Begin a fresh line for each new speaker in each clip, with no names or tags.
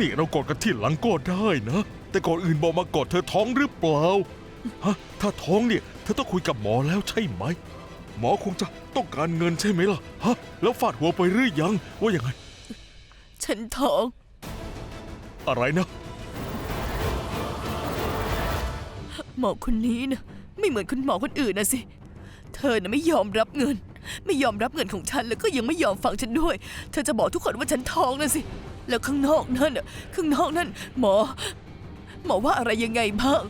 นี่เรากอดกันที่หลังก็ได้นะ แต่ก่อนอื่นบอกมาก่อนเธอท้องหรือเปล่าฮะถ้าท้องเนี่ยเธอต้องคุยกับหมอแล้วใช่ไหม หมอคงจะต้องการเงินใช่ไหมล่ะฮะแล้วฟาดหัวไปหรือยัง ว่ายังไง
ฉันท้อง
อะไรนะ
หมอคนนี้นะไม่เหมือนคุณหมอคนอื่นนะสิ เธอน่ะไม่ยอมรับเงิน ไม่ยอมรับเงินของฉันแล้วก็ยังไม่ยอมฟังฉันด้วย เธอจะบอกทุกคนว่าฉันท้องนะสิ แล้วข้างนอกนั่นน่ะข้างนอกนั่น หมอ หมอว่าอะไรยังไงบ้าง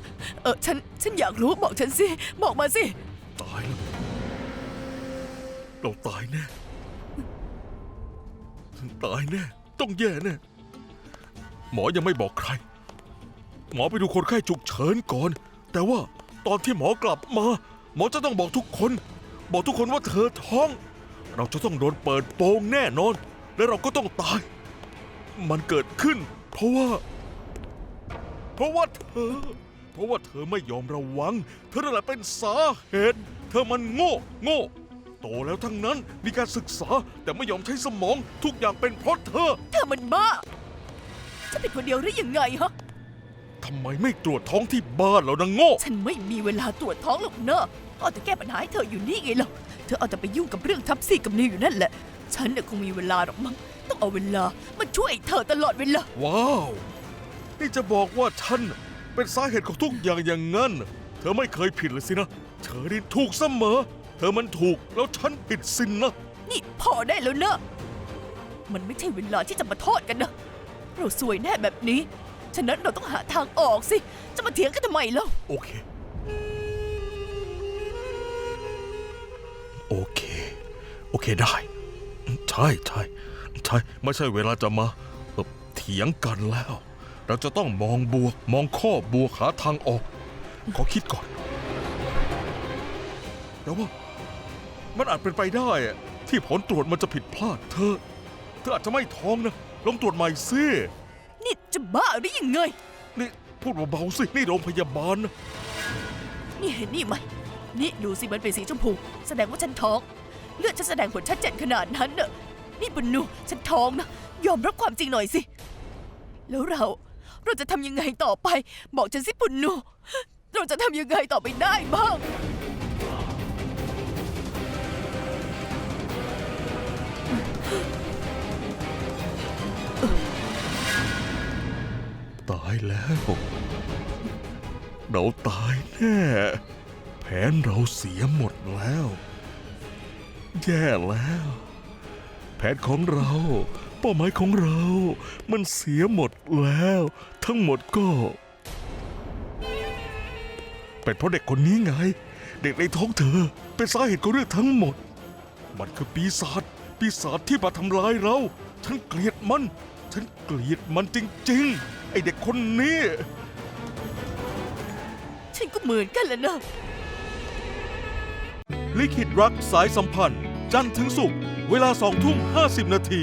เออฉันฉันอยากรู้บอกฉันสิ บอกมาสิ
ตายแล้วเราตายแน่ ตายแน่ ต้องแย่แน่ หมอยังไม่บอกใคร หมอไปดูคนไข้ฉุกเฉินก่อน แต่ว่าตอนที่หมอกลับมา หมอจะต้องบอกทุกคน บอกทุกคนว่าเธอท้อง เราจะต้องโดนเปิดโปงแน่นอน และเราก็ต้องตาย มันเกิดขึ้น เพราะว่า เพราะว่าเธอ เพราะว่าเธอไม่ยอมระวัง เธอนั่นแหละเป็นสาเหตุ เธอมันโง่ โง่ โตแล้วทั้งนั้นมีการศึกษาแต่ไม่ยอมใช้สมอง ทุกอย่างเป็นเพราะเธอ
เธอมันบ้าฉันเป็นคนเดียวหรือยังไงฮะ
ทำไมไม่ตรวจท้องที่บ้านเรานะโง่
ฉันไม่มีเวลาตรวจท้องหรอกเนอะ เอาแต่แก้ปัญหาให้เธออยู่นี่ไงล่ะ เธอเอาแต่ไปยุ่งกับเรื่องทับซี่กับนิวอยู่นั่นแหละ ฉันเนี่ยคงมีเวลาหรอกมั้ง ต้องเอาเวลามาช่วยเธอตลอดเวลา
ว้าว นี่จะบอกว่าฉันเป็นสาเหตุของทุกอย่างอย่างนั้น เธอไม่เคยผิดเลยสินะ เธอนี่ถูกเสมอ เธอมันถูกแล้วฉันผิดสินนะ
นี่พอได้แล้วเนอะ มันไม่ใช่เวลาที่จะมาโทษกันนะ เราสวยแน่แบบนี้ ฉะนั้นเราต้องหาทางออกสิ จะมาเถียงกันทำไมเล่า
โอเค โอเค โอเคได้ ใช่ใช่ใช่ไม่ใช่เวลาจะมาเอ่อเถียงกันแล้ว เราจะต้องมองบวก มองข้อบวกหาทางออก ขอคิดก่อน แต่ว่า มันอาจเป็นไปได้อะที่ผลตรวจมันจะผิดพลาด เธอ เธออาจจะไม่ท้องนะ ลองตรวจใหม่สิ
นี่จะบ้าหรือยังไง
นี่พูดเบาๆสิ นี่โรงพยาบาลนะ
นี่เห็นนี่ไหม นี่ดูสิมันเป็นสีชมพู แสดงว่าฉันท้อง เลือดฉันแสดงผลชัดเจนขนาดนั้นเนอะนี่บุญนูฉันท้องนะ ยอมรับความจริงหน่อยสิ แล้วเราเราจะทำยังไงต่อไป บอกฉันสิบุญนูเราจะทำยังไงต่อไปได้บ้าง
ตายแล้ว เราตายแน่ ผนเราเสียหมดแล้ว แย่แล้ว แผนของเรา เป้าหมายของเรา มันเสียหมดแล้ว ทั้งหมดก็ เป็นเพราะเด็กคนนี้ไง เด็กในท้องเธอ เป็นสาเหตุของเรื่องทั้งหมด มันคือปีศาจปีศาจที่มาทำร้ายเรา ฉันเกลียดมัน ฉันเกลียดมันจริง ๆ ไอเด็กคนนี้
ฉันก็เหมือนกันแหละนะ
ลิขิตรักสายสัมพันธ์ จันทร์ถึงศุกร์เวลาสองทุ่มห้าสิบนาที